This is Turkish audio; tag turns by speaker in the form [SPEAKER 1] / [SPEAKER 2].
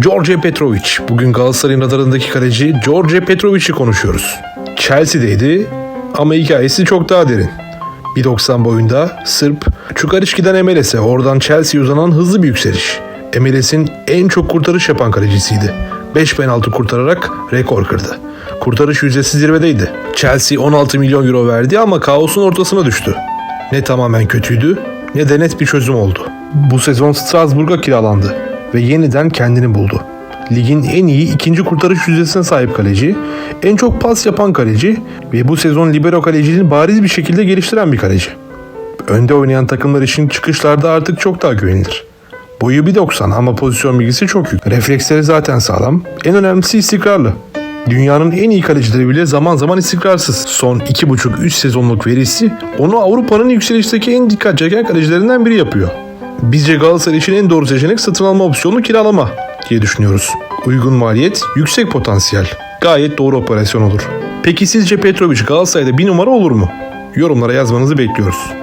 [SPEAKER 1] George Petrovic. Bugün Galatasaray'ın radarındaki kaleci George Petrovic'i konuşuyoruz. Chelsea'deydi ama hikayesi çok daha derin. 1.90 boyunda Sırp, Çukariçki'den MLS'e oradan Chelsea'ye uzanan hızlı bir yükseliş. MLS'in en çok kurtarış yapan kalecisiydi. 5 penaltı kurtararak rekor kırdı. Kurtarış yüzdesi zirvedeydi. Chelsea 16 milyon euro verdi ama kaosun ortasına düştü. Ne tamamen kötüydü ne de net bir çözüm oldu. Bu sezon Strasbourg'a kiralandı ve yeniden kendini buldu. Ligin en iyi ikinci kurtarış yüzdesine sahip kaleci, en çok pas yapan kaleci ve bu sezon libero kaleciliğini bariz bir şekilde geliştiren bir kaleci. Önde oynayan takımlar için çıkışlarda artık çok daha güvenilir. Boyu 1.90 ama pozisyon bilgisi çok yüksek. Refleksleri zaten sağlam. En önemlisi istikrarlı. Dünyanın en iyi kalecileri bile zaman zaman istikrarsız. Son 2,5-3 sezonluk verisi onu Avrupa'nın yükselişteki en dikkat çeken kalecilerinden biri yapıyor. Bizce Galatasaray için en doğru seçenek satın alma opsiyonu kiralama diye düşünüyoruz. Uygun maliyet, yüksek potansiyel. Gayet doğru operasyon olur. Peki sizce Petrovic Galatasaray'da bir numara olur mu? Yorumlara yazmanızı bekliyoruz.